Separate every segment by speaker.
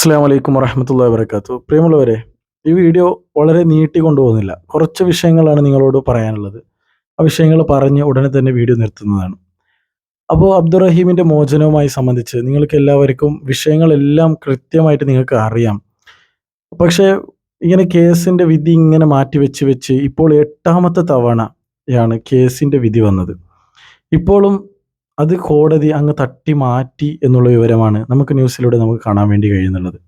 Speaker 1: അസ്സാം വലൈക്കും വറഹമത്തുള്ള വബർക്കാത്തു പ്രിയമുള്ളവരെ ഈ വീഡിയോ വളരെ നീട്ടി കൊണ്ടുപോകുന്നില്ല. കുറച്ച് വിഷയങ്ങളാണ് നിങ്ങളോട് പറയാനുള്ളത്. ആ വിഷയങ്ങൾ പറഞ്ഞ് ഉടനെ തന്നെ വീഡിയോ നിർത്തുന്നതാണ്. അപ്പോൾ അബ്ദുറഹീമിന്റെ മോചനവുമായി സംബന്ധിച്ച് നിങ്ങൾക്ക് എല്ലാവർക്കും വിഷയങ്ങളെല്ലാം കൃത്യമായിട്ട് നിങ്ങൾക്ക് അറിയാം. പക്ഷേ ഇങ്ങനെ കേസിന്റെ വിധി ഇങ്ങനെ മാറ്റി വെച്ച് വെച്ച് ഇപ്പോൾ എട്ടാമത്തെ തവണയാണ് കേസിന്റെ വിധി വന്നത്. ഇപ്പോഴും അത് കോടതി അങ്ങ് തട്ടി മാറ്റി എന്നുള്ള വിവരമാണ് നമുക്ക് ന്യൂസിലൂടെ നമുക്ക് കാണാൻ വേണ്ടി കഴിയുന്നുള്ളത്.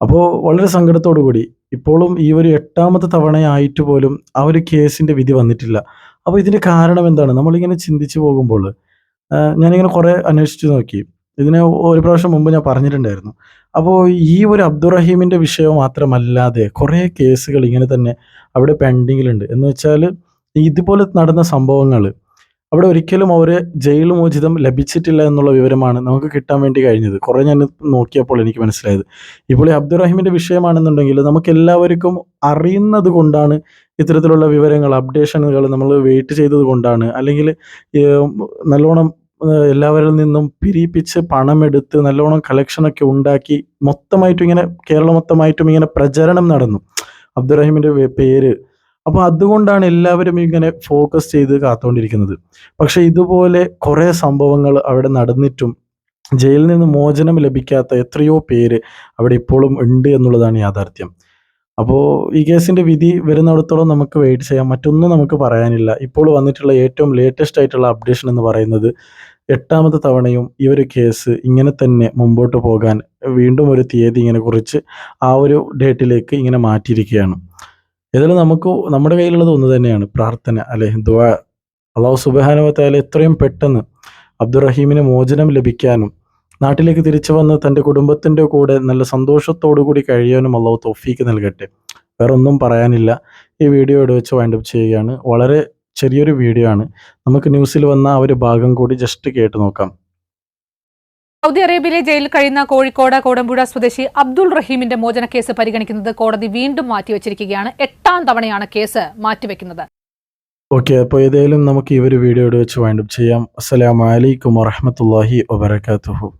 Speaker 1: അപ്പോൾ വളരെ സങ്കടത്തോടു കൂടി ഇപ്പോഴും ഈ ഒരു എട്ടാമത്തെ തവണയായിട്ട് പോലും ആ ഒരു കേസിന്റെ വിധി വന്നിട്ടില്ല. അപ്പോൾ ഇതിന്റെ കാരണം എന്താണ്? നമ്മളിങ്ങനെ ചിന്തിച്ചു പോകുമ്പോൾ ഞാനിങ്ങനെ കുറേ അന്വേഷിച്ച് നോക്കി. ഇതിനെ ഒരു പ്രാവശ്യം മുമ്പ് ഞാൻ പറഞ്ഞിട്ടുണ്ടായിരുന്നു. അപ്പോൾ ഈ ഒരു അബ്ദുറഹീമിന്റെ വിഷയം മാത്രമല്ലാതെ കുറേ കേസുകൾ ഇങ്ങനെ തന്നെ അവിടെ പെൻഡിങ്ങിലുണ്ട്. എന്ന് വെച്ചാൽ ഇതുപോലെ നടന്ന സംഭവങ്ങൾ അവിടെ ഒരിക്കലും അവർ ജയിൽ മോചിതം ലഭിച്ചിട്ടില്ല എന്നുള്ള വിവരമാണ് നമുക്ക് കിട്ടാൻ വേണ്ടി കഴിഞ്ഞത്. കുറേ ഞാൻ നോക്കിയപ്പോൾ എനിക്ക് മനസ്സിലായത്. ഇപ്പോൾ ഈ അബ്ദുറഹിമിന്റെ വിഷയമാണെന്നുണ്ടെങ്കിൽ നമുക്ക് എല്ലാവർക്കും അറിയുന്നത് കൊണ്ടാണ് ഇത്തരത്തിലുള്ള വിവരങ്ങൾ അപ്ഡേഷനുകൾ നമ്മൾ വെയിറ്റ് ചെയ്തത് കൊണ്ടാണ്. അല്ലെങ്കിൽ നല്ലോണം എല്ലാവരിൽ നിന്നും പിരിപ്പിച്ച് പണമെടുത്ത് നല്ലോണം കളക്ഷനൊക്കെ ഉണ്ടാക്കി മൊത്തമായിട്ടും ഇങ്ങനെ കേരളം മൊത്തമായിട്ടും ഇങ്ങനെ പ്രചരണം നടന്നു. അബ്ദുറഹിമിന്റെ പേര് അപ്പോൾ അതുകൊണ്ടാണ് എല്ലാവരും ഇങ്ങനെ ഫോക്കസ് ചെയ്ത് കാത്തുകൊണ്ടിരിക്കുന്നത് പക്ഷെ ഇതുപോലെ കുറേ സംഭവങ്ങൾ അവിടെ നടന്നിട്ടും ജയിലിൽ നിന്ന് മോചനം ലഭിക്കാത്ത എത്രയോ പേര് അവിടെ ഇപ്പോഴും ഉണ്ട് എന്നുള്ളതാണ് യാഥാർത്ഥ്യം. അപ്പോൾ ഈ കേസിന്റെ വിധി വരുന്നിടത്തോളം നമുക്ക് വെയിറ്റ് ചെയ്യാം. മറ്റൊന്നും നമുക്ക് പറയാനില്ല. ഇപ്പോൾ വന്നിട്ടുള്ള ഏറ്റവും ലേറ്റസ്റ്റ് ആയിട്ടുള്ള അപ്ഡേഷൻ എന്ന് പറയുന്നത് എട്ടാമത്തെ തവണയും ഈ ഒരു കേസ് ഇങ്ങനെ തന്നെ മുമ്പോട്ട് പോകാൻ വീണ്ടും ഒരു തീയതി ഇങ്ങനെ കുറിച്ച് ആ ഒരു ഡേറ്റിലേക്ക് ഇങ്ങനെ മാറ്റിയിരിക്കുകയാണ്. ഏതായാലും നമുക്ക് നമ്മുടെ കയ്യിലുള്ളത് ഒന്ന് തന്നെയാണ്. പ്രാർത്ഥന അല്ലെ? ദുആ. അള്ളാഹു സുബാനുവത്തായാലും എത്രയും പെട്ടെന്ന് അബ്ദുറഹീമിന് മോചനം ലഭിക്കാനും നാട്ടിലേക്ക് തിരിച്ചു വന്ന് തന്റെ കുടുംബത്തിന്റെ കൂടെ നല്ല സന്തോഷത്തോടു കൂടി കഴിയാനും അള്ളാഹു തോഫീക്ക് നൽകട്ടെ. വേറെ ഒന്നും പറയാനില്ല. ഈ വീഡിയോ ഇവിടെ വെച്ച് വൈൻഡപ്പ് ചെയ്യുകയാണ്. വളരെ ചെറിയൊരു വീഡിയോ ആണ്. നമുക്ക് ന്യൂസിൽ വന്ന ആ ഒരു ഭാഗം കൂടി ജസ്റ്റ് കേട്ട് നോക്കാം.
Speaker 2: സൗദി അറേബ്യയിലെ ജയിലിൽ കഴിയുന്ന കോഴിക്കോട് കോടമ്പുഴ സ്വദേശി അബ്ദുൾ റഹീമിന്റെ മോചന കേസ് പരിഗണിക്കുന്നത് കോടതി വീണ്ടും മാറ്റിവെച്ചിരിക്കുകയാണ്. എട്ടാം തവണയാണ് കേസ് മാറ്റിവെക്കുന്നത്.
Speaker 1: ഓക്കെ അപ്പോൾ ഏതായാലും നമുക്ക് ഈ ഒരു വീഡിയോ ഇവിടെ വെച്ച് വൈൻഡപ്പ് ചെയ്യാം. അസ്സലാമലൈക്കും വറഹമത്തല്ലാഹി വബർക്കാത്തുഹു